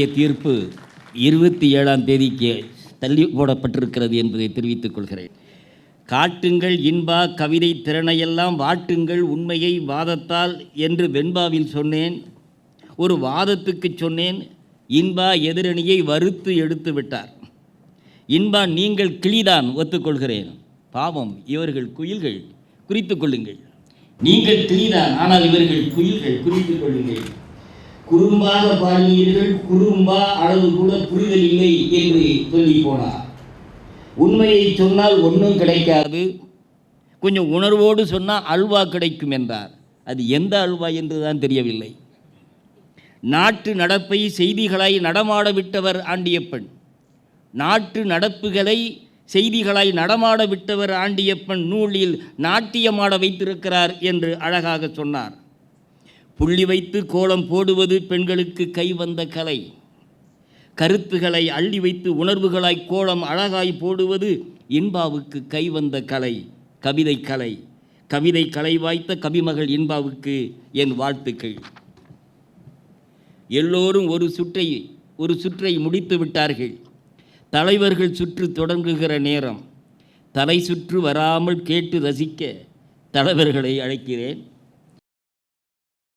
தீர்ப்பு இருபத்தி ஏழாம் தேதிக்கு தள்ளி போடப்பட்டிருக்கிறது என்பதை தெரிவித்துக் கொள்கிறேன். காட்டுங்கள் இன்பா கவிதை திறனையெல்லாம் வாட்டுங்கள் உண்மையை வாதத்தால் என்று வெண்பாவில் சொன்னேன். ஒரு வாதத்துக்கு சொன்னேன் இன்பா எதிரணியை வறுத்து எடுத்து விட்டார். இன்பா நீங்கள் கிளிதான் ஒத்துக்கொள்கிறேன். பாவம் இவர்கள் குயில்கள் குறித்துக் கொள்ளுங்கள். நீங்கள் கிளிதான் ஆனால் இவர்கள் குயில்கள் குறித்துக் கொள்ளுங்கள். குறும்பாக பாடினீர்கள் குறும்பா அளவு கூட புரிதல் இல்லை என்று சொல்லி போனார். உண்மையை சொன்னால் ஒன்றும் கிடைக்காது. கொஞ்சம் உணர்வோடு சொன்னால் அல்வா கிடைக்கும் என்றார். அது எந்த அல்வா என்று தான் தெரியவில்லை. நாட்டு நடப்பை செய்திகளாய் நடமாட விட்டவர் ஆண்டியப்பன். நாட்டு நடப்புகளை செய்திகளாய் நடமாட விட்டவர் ஆண்டியப்பன் நூலில் நாட்டியமாட வைத்திருக்கிறார் என்று அழகாக சொன்னார். புள்ளி வைத்து கோலம் போடுவது பெண்களுக்கு கை வந்த கலை. கருத்துகளை அள்ளி வைத்து உணர்வுகளாய் கோலம் அழகாய் போடுவது இன்பாவுக்கு கை வந்த கலை கவிதை கலை. கவிதை கலை வாய்த்த கவிமகள் இன்பாவுக்கு என் வாழ்த்துக்கள். எல்லோரும் ஒரு சுற்றை ஒரு சுற்றை முடித்து விட்டார்கள். தலைவர்கள் சுற்று தொடங்குகிற நேரம். தலை சுற்று வராமல் கேட்டு ரசிக்க தலைவர்களை அழைக்கிறேன்.